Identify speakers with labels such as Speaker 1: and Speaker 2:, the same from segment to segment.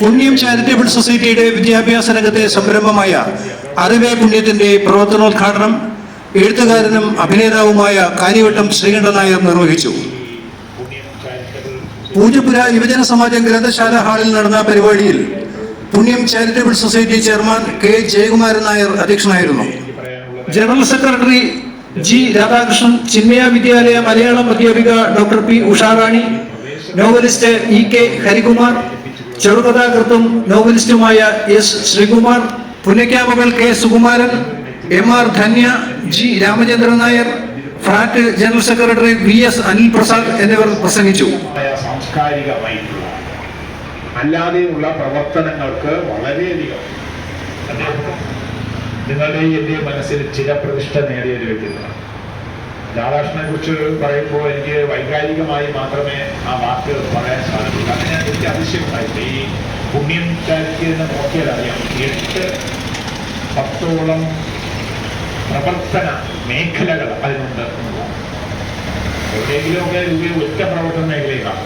Speaker 1: പുണ്യം ചാരിറ്റബിൾ സൊസൈറ്റിയുടെ വിദ്യാഭ്യാസ രംഗത്തെ സംരംഭമായ അറിവേ പുണ്യത്തിന്റെ പ്രവർത്തനോദ്ഘാടനം എഴുത്തുകാരനും അഭിനേതാവുമായ കാര്യവട്ടം ശ്രീകണ്ഠൻ നായർ നിർവഹിച്ചു. പൂജപുര യുവജന സമാജം ഗ്രന്ഥശാല ഹാളിൽ നടന്ന പരിപാടിയിൽ Punyam charitable society chairman K Jayakumaran Nair അധ്യക്ഷനായിരുന്നു. General secretary G Radhakrishnan Chinmaya Vidyalaya Malayalam അധ്യാപിക doctor P Usharani novelist E K Harikumar ചെറുകഥാകൃത്തും നോവലിസ്റ്റുമായ S Sreekumar Punnakkamugal K Sukumaran M R Dhanya G Ramachandran Nair FRAT general secretary V S Anil Prasad എന്നിവർ പ്രസംഗിച്ചു.
Speaker 2: അല്ലാതെയുള്ള പ്രവർത്തനങ്ങൾക്ക് വളരെയധികം നിങ്ങളുടെ എന്റെ മനസ്സിൽ ചിരപ്രതിഷ്ഠ നേടിയ ഒരു വ്യക്തിത്വമാണ്. രാധാകൃഷ്ണനെ കുറിച്ച് പറയുമ്പോൾ എനിക്ക് വൈകാരികമായി മാത്രമേ ആ വാക്ക് പറയാൻ സാധിക്കൂ. അങ്ങനെ എനിക്ക് അതിശയമായിട്ട് ഈ പുണ്യം ചാരിറ്റിയെന്ന് നോക്കിയാൽ അറിയാം. എട്ട് പത്തോളം പ്രവർത്തന മേഖലകൾ അതിനുണ്ട് എന്നുള്ളതാണ്. എവിടെയെങ്കിലുമൊക്കെ ഇത് ഒറ്റ പ്രവർത്തന മേഖലയിലാണ്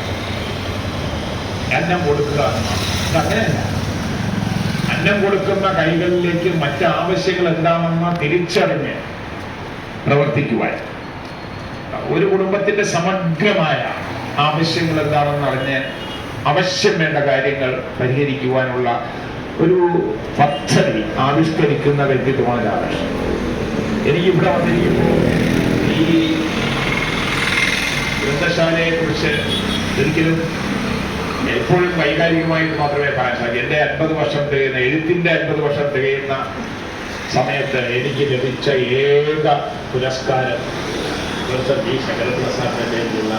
Speaker 2: അന്നം കൊടുക്കുക അങ്ങനെയല്ല അന്നം കൊടുക്കുന്ന കൈകളിലേക്ക് മറ്റ് ആവശ്യങ്ങൾ എന്താണെന്ന് തിരിച്ചറിഞ്ഞ് പ്രവർത്തിക്കുവാൻ. ഒരു കുടുംബത്തിന്റെ സമഗ്രമായ ആവശ്യങ്ങൾ എന്താണെന്ന് അറിഞ്ഞ് അവശ്യം വേണ്ട കാര്യങ്ങൾ പരിഹരിക്കുവാനുള്ള ഒരു പദ്ധതി ആവിഷ്കരിക്കുന്ന വ്യക്തിത്വമാണ് എനിക്ക് ഇവിടെ വന്നിരിക്കുമ്പോൾ ഈ ഗ്രന്ഥശാലയെ കുറിച്ച് ഒരിക്കലും എപ്പോഴും വൈകാരികമായിട്ട് മാത്രമേ പറയാൻ സാധിക്കൂ. എന്റെ അൻപത് വർഷം തികയുന്ന എഴുത്തിന്റെ അൻപത് വർഷം തികയുന്ന സമയത്ത് എനിക്ക് ലഭിച്ച ഏക പുരസ്കാരം പ്രൊഫസർ ജി ശങ്കരപ്രസാദിന്റെ പേരിലുള്ള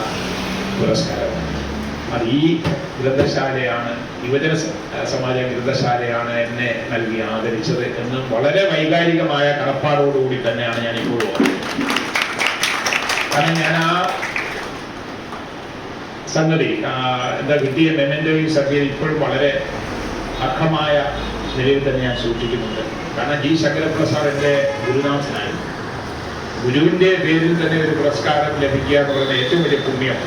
Speaker 2: പുരസ്കാരം അത് ഈ ഗ്രന്ഥശാലയാണ് യുവജന സമാജ ഗ്രന്ഥശാലയാണ് എന്നെ നൽകി ആദരിച്ചത് എന്ന് വളരെ വൈകാരികമായ കടപ്പാടോടുകൂടി തന്നെയാണ് ഞാൻ ഇപ്പോഴും. കാരണം ഞാൻ ആ സംഗതി എന്താ കിട്ടിയ മെമെന്റോയും സർവീസ് ഇപ്പോഴും വളരെ അർഹമായ നിലയിൽ തന്നെ ഞാൻ സൂക്ഷിക്കുന്നുണ്ട്. കാരണം ജി ശങ്കരപ്രസാദ് എന്റെ ഗുരുനാഥനായിരുന്നു. ഗുരുവിന്റെ പേരിൽ തന്നെ ഒരു പുരസ്കാരം ലഭിക്കുക എന്നുള്ളത് ഏറ്റവും വലിയ പുണ്യം.